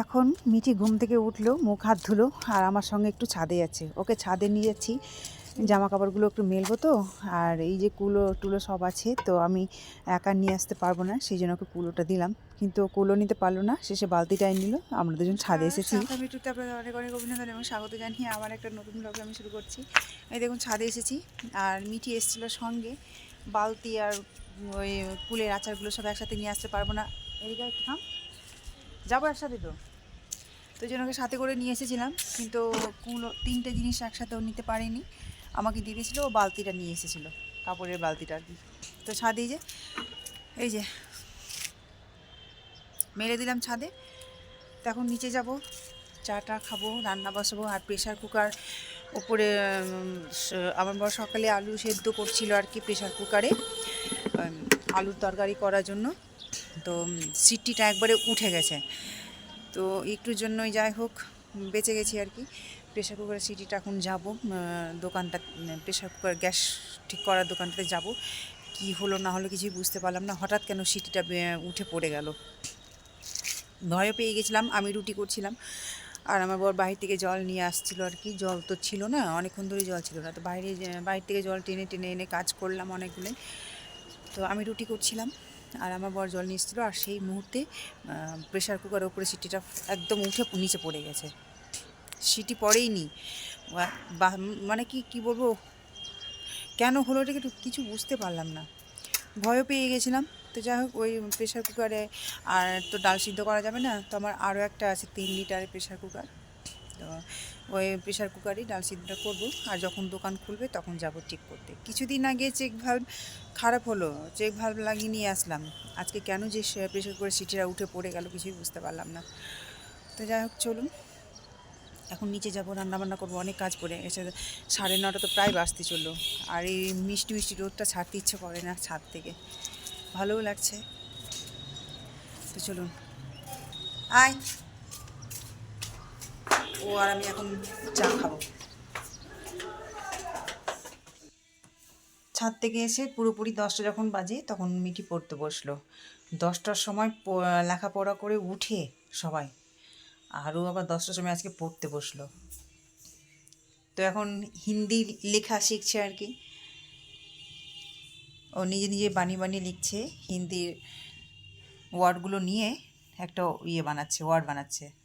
এখন মিঠি ঘুম থেকে উঠল মুখ হাত ধুলো আর আমার সঙ্গে একটু ছাদে যাচ্ছে ওকে ছাদে নিয়ে যাচ্ছি। জামা কাপড়গুলো একটু মেলবো তো? আর এই যে কুলো টুলো সব আছে তো আমি একা নিয়ে আসতে পারব না সেই জন্য ওকে কুলোটা দিলাম। কিন্তু কুলো নিতে পারল না শেষে বালতিটা এনে নিল আমরা দুজন ছাদে এসেছি। মিটুতে আপনাদের অনেক অনেক অভিনন্দন এবং স্বাগত জানিয়ে আমার একটা নতুন ব্লগ আমি শুরু করছি। এই দেখুন ছাদে এসেছি। আর মিঠি এসেছিল সঙ্গে। বালতি আর ওই কুলের আচারগুলো সব একসাথে নিয়ে আসতে পারব না। এদিকে একটু থাম। যাব একসাথে তো। তো জন্য সাথে করে নিয়ে এসেছিলাম, কিন্তু কুলো, তিনটে জিনিস একসাথে নিতে পারেনি। আমাকে দিয়ে দিয়েছিলো, ও বালতিটা নিয়ে এসেছিল, কাপড়ের বালতিটা আর কি। তো ছাদে যে, এই যে, মেরে দিলাম ছাদে। তো এখন নিচে যাব, চাটা খাব, রান্না বসাবো, আর প্রেশার কুকার ওপরে আমার বড় সকালে আলু সেদ্ধ করছিল আর কি প্রেশার কুকারে আলুর তরকারি করার জন্য। তো উম, সিটিটা একবারে উঠে গেছে। তো একটুর জন্যই যাই হোক বেঁচে গেছি আর কি। প্রেশার কুকারের সিটিটা এখন যাব দোকানটা প্রেশার কুকার গ্যাস ঠিক করার দোকানটাতে যাব। কি হলো না হলো কিছুই বুঝতে পারলাম না হঠাৎ কেন সিটিটা উঠে পড়ে গেল। ভয়ও পেয়ে গেছিলাম আমি রুটি করছিলাম। আর আমার বর বাহির থেকে জল নিয়ে আসছিল আর কি জল তো ছিল না অনেকক্ষণ ধরে জল ছিল না। তো বাইরে বাইরে থেকে জল টেনে টেনে এনে কাজ করলাম অনেকগুলো তো আমি রুটি করছিলাম। আর আমার বর জল নিয়ে এসেছিল আর সেই মুহূর্তে প্রেশার কুকারের উপরে সিটিটা একদম উঠে নিচে পড়ে গেছে। সিটি পড়েই নি মানে কি কি বলব? কেন হলো এটাকে কিছু বুঝতে পারলাম না। ভয়ও পেয়ে গেছিলাম। তো যাই হোক, ওই প্রেশার কুকারে আর তো ডাল সিদ্ধ করা যাবে না। তো আমার আরও একটা আছে তিন লিটারের প্রেশার কুকার তো ওই প্রেশার কুকারই ডাল সিদ্ধটা করব। আর যখন দোকান খুলবে তখন যাব ঠিক করতে। কিছুদিন আগে চেক ভাল্ব খারাপ হলো চেক ভাল্ব লাগিয়ে নিয়ে আসলাম। আজকে কেন যে প্রেশার কুকারের সিটিটা উঠে পড়ে গেল কিছুই বুঝতে পারলাম না। তো যাই হোক, চলুন। এখন নিচে যাব, রান্নাবান্না করব, অনেক কাজ পড়ে এসে সাড়ে নটা তো প্রায় বাজতে চলল। আর এই মিষ্টি মিষ্টি রোদটা ছাড়তে ইচ্ছে করে না ছাদ থেকে। ভালোও লাগছে। তো চলুন। আয়। ও আর আমি এখন চা খাব। ছাদ থেকে এসে পুরোপুরি দশটা যখন বাজে, তখন মিটি পড়তে বসল। দশটার সময় লেখাপড়া করে উঠে সবাই। আরও আবার দশটার সময় আজকে পড়তে বসল। তো এখন হিন্দি লেখা শিখছে আর কি। ও নিজে নিজে বানিয়ে বানিয়ে লিখছে, হিন্দির ওয়ার্ডগুলো নিয়ে একটা ইয়ে বানাচ্ছে, ওয়ার্ড বানাচ্ছে।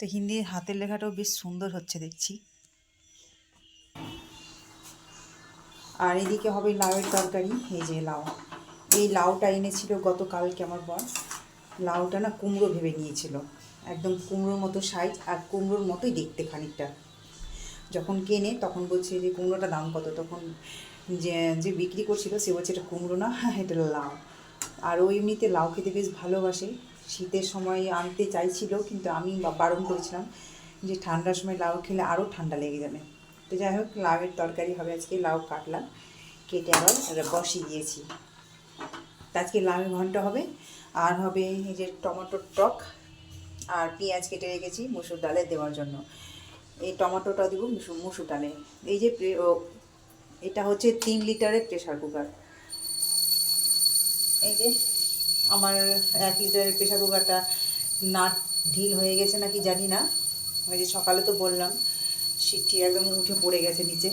তো হিন্দির হাতের লেখাটাও বেশ সুন্দর হচ্ছে দেখছি। আর এদিকে হবে লাউয়ের তরকারি, এই যে লাউ। এই লাউটা এনেছিল গতকালকে আমার বর। লাউটা না কুমড়ো ভেবে নিয়েছিল। একদম কুমড়োর মতো সাইজ আর কুমড়োর মতোই দেখতে খানিকটা। যখন কেনে তখন বলছে যে, কুমড়োটা দাম কত? তখন যে যে বিক্রি করছিল সে বলছে, এটা কুমড়ো না, এটা লাউ। আর ও এমনিতে লাউ খেতে বেশ ভালোবাসে। শীতের সময় আনতে চাইছিল, কিন্তু আমি বারণ করেছিলাম যে ঠান্ডার সময় লাউ খেলে আরও ঠান্ডা লেগে যাবে। তো যাই হোক, লাউয়ের তরকারি হবে আজকে, লাউ কাটলাম, কেটে আবার বসিয়ে দিয়েছি। আজকে লাউয়ের ঘণ্টা হবে, আর হবে এই যে টমেটোর টক আর পেঁয়াজ কেটে রেখেছি মুসুর ডালে দেওয়ার জন্য। এই টমেটোটা দেবো মুসুর মুসুর ডালে। এই যে এটা হচ্ছে তিন লিটারের প্রেশার কুকার। এই যে আমার এক লিটারের প্রেশার কুকারটা নাট ঢিল হয়ে গেছে নাকি জানি না। ওই যে সকালে তো বললাম, সিটটি একদম উঠে পড়ে গেছে নিচে।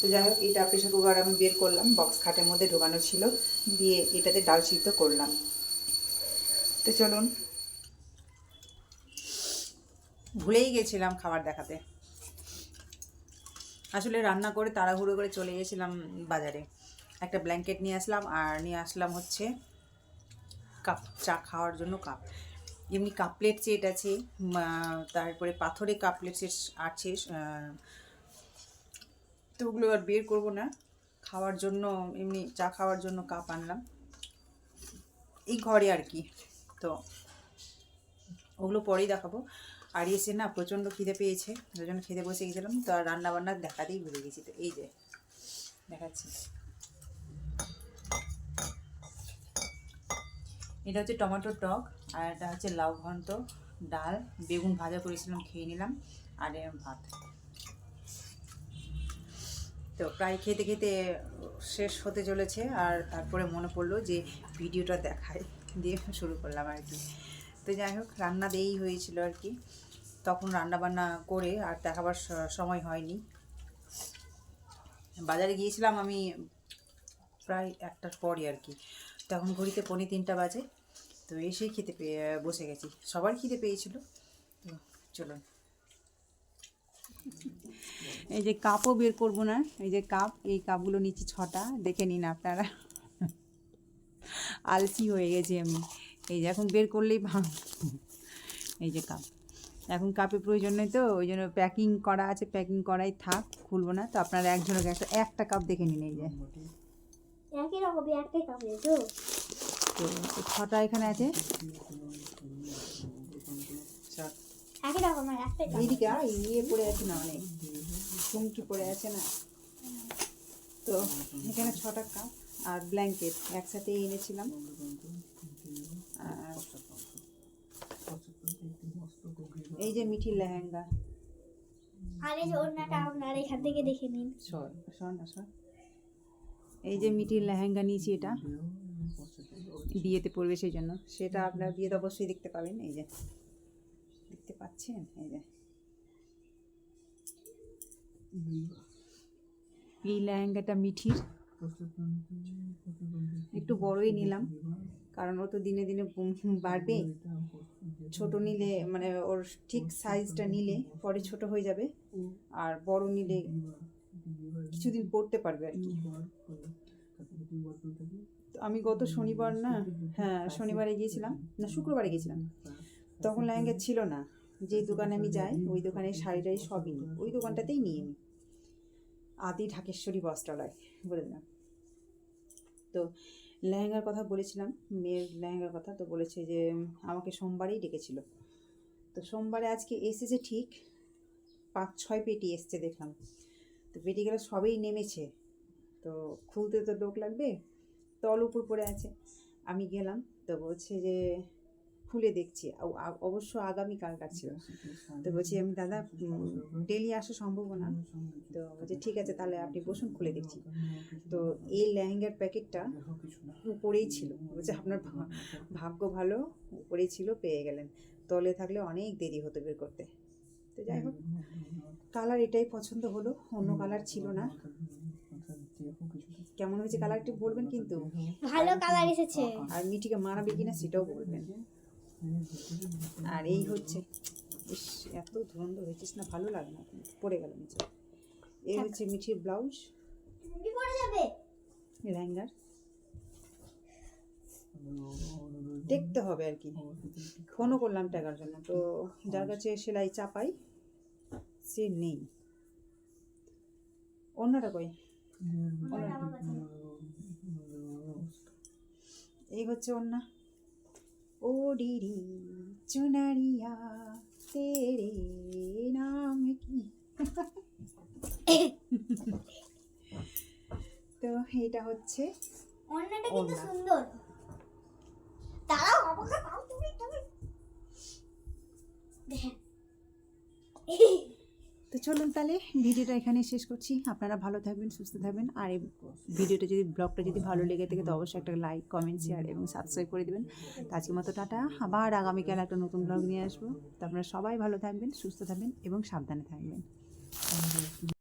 তো যাই হোক, এটা প্রেশার কুকার আমি বের করলাম, বক্স খাটের মধ্যে ঢোকানো ছিল, দিয়ে এটাতে ডাল সিদ্ধ করলাম। তো চলুন, ভুলেই গেছিলাম খাবার দেখাতে। আসলে রান্না করে তাড়াহুড়ো করে চলে গেছিলাম বাজারে। একটা ব্ল্যাঙ্কেট নিয়ে আসলাম, আর নিয়ে আসলাম হচ্ছে কাপ চা খাওয়ার জন্য কাপ এমনি কাপলেট সেট আছে তারপরে পাথরে কাপলেট সেট আছে তো ওগুলো আর বের করব না। খাওয়ার জন্য, এমনি চা খাওয়ার জন্য কাপ আনলাম। এই ঘরে আর কি, তো ওগুলো পরেই দেখাবো। আর এসে না প্রচণ্ড খিদে পেয়েছে জন্য খেতে বসে গেছিলাম, তো আর রান্না বান্না দেখাতেই ভুলে গেছি, তো এই যে, দেখাচ্ছি। এটা হচ্ছে টমেটোর টক আর এটা হচ্ছে লাউ ঘন্ট, ডাল, বেগুন ভাজা করেছিলাম, খেয়ে নিলাম, আর ভাত। তো প্রায় খেতে খেতে শেষ হতে চলেছে, আর তারপরে মনে পড়ল যে ভিডিওটা দেখায় দিয়ে শুরু করলাম আর কি। তো যাই হোক, রান্না দিয়েই হয়েছিল আর কি। তখন রান্না বান্না করে আর দেখাবার সময় হয়নি। বাজারে গিয়েছিলাম আমি প্রায় একটার পরই আর কি। তখন ঘড়িতে পৌনে তিনটা বাজে। তো এসেই খেতে পেয়ে, বসে গেছি। সবার খিদে পেয়েছিল। চলুন। এই যে কাপও বের করব না, এই যে কাপ, এই কাপগুলো নিচ্ছি ছটা, দেখে নিন আপনারা। আলসি হয়ে গেছি আমি। এই যে এখন বের করলেই ভাঙ এই যে কাপ। এখন কাপের প্রয়োজন নেই তো, ওই জন্য প্যাকিং করা আছে, প্যাকিং করাই থাক, খুলবো না। তো আপনারা একজনকে একটা একটা কাপ দেখে নিন এই যে। একই রকমই একটাই কাপড় তো তো ছটা এখানে আছে। একই রকমের একটাই এইদিকে ইয়ে পড়ে আছে না অনেক। চুমকি পড়ে আছে না। তো এখানে ছটা কাপ আর ব্ল্যাঙ্কেট একসাথে এনেছিলাম। আর এই যে মিঠির লেহেঙ্গা। আর এই যে অন্যটা আপনার এখান থেকে দেখে নিন সর সর না সর। এই যে মিঠির লেহেঙ্গা নিয়েছি এটা। বিয়েতে পড়বে সেই জন্য সেটা আপনার বিয়েতে অবশ্যই দেখতে পাবেন। এই যে, দেখতে পাচ্ছেন? এই যে। এই লেহেঙ্গাটা মিঠির। একটু বড়ই নিলাম, কারণ ও তো দিনে দিনে বাড়বে। ছোট নিলে মানে ওর ঠিক সাইজটা নিলে পরে ছোট হয়ে যাবে। আর বড় নিলে কিছুদিন পড়তে পারবে আর কি। আমি গত শনিবার না হ্যাঁ শনিবারে গিয়েছিলাম, না, শুক্রবারে গিয়েছিলাম। তখন লেহেঙ্গা ছিল না, যে দোকানে আমি যাই, ওই দোকানে শাড়ি টাড়ি সবই নিই। ওই দোকানটাতেই নিয়ে নিই আদি ঢাকেশ্বরী বস্ত্রালয় বলে দিলাম তো লেহেঙ্গার কথা বলেছিলাম, মেয়ের লেহেঙ্গার কথা তো বলেছে যে, আমাকে সোমবারেই ডেকেছিল। তো সোমবারে আজকে এসেছে ঠিক পাঁচ ছয় পেটি এসছে দেখলাম। তো পেটিগুলো সবেই নেমেছে। তো খুলতে তো লোক লাগবে, তল উপর পড়ে আছে। আমি গেলাম, তো বলছে যে, খুলে দেখছি। অবশ্য আগামীকাল ছিল তো বলছি আমি দাদা ডেলি আসা সম্ভব না। তো বলছে, ঠিক আছে, তাহলে আপনি বসুন, খুলে দেখছি। তো এই লেহেঙ্গার প্যাকেটটা উপরেই ছিল। বলছে, আপনার ভাগ্য ভালো, উপরেই ছিল, পেয়ে গেলেন। তলে থাকলে অনেক দেরি হতো বের করতে। তো যাই হোক কালার এটাই পছন্দ হলো অন্য কালার ছিল না কেমন হয়েছে কালার একটু বলবেন কিন্তু ভালো কালার এসেছে আর মিঠিকে মানাবে কিনা সেটাও বলবেন আর এই হচ্ছে ইস এত ধুরন্ধ হয়েছিস না ভালো লাগে না পড়ে গেল নিচে এই হচ্ছে মিঠির ব্লাউজ কি পড়ে যাবে লেহেঙ্গার দেখতে হবে আর কি। ফোনও করলাম টাকার জন্য। তো যার কাছে সেলাই চাপাই সে নেই। অন্যটা কই? এই হচ্ছে অন্য। ও ডিরি চুনারিয়া তেরে নাম কি? তো এটা হচ্ছে অন্যটা কিন্তু সুন্দর। চলুন তাহলে ভিডিওটা এখানে শেষ করছি। আপনারা ভালো থাকবেন, সুস্থ থাকবেন। আর এই ভিডিওটা যদি, ব্লগটা যদি ভালো লেগে থাকে, তো অবশ্যই একটা লাইক, কমেন্ট, শেয়ার এবং সাবস্ক্রাইব করে দেবেন। তো আজকের মতো টাটা। আবার আগামীকাল একটা নতুন ব্লগ নিয়ে আসব। তো আপনারা সবাই ভালো থাকবেন, সুস্থ থাকবেন এবং সাবধানে থাকবেন।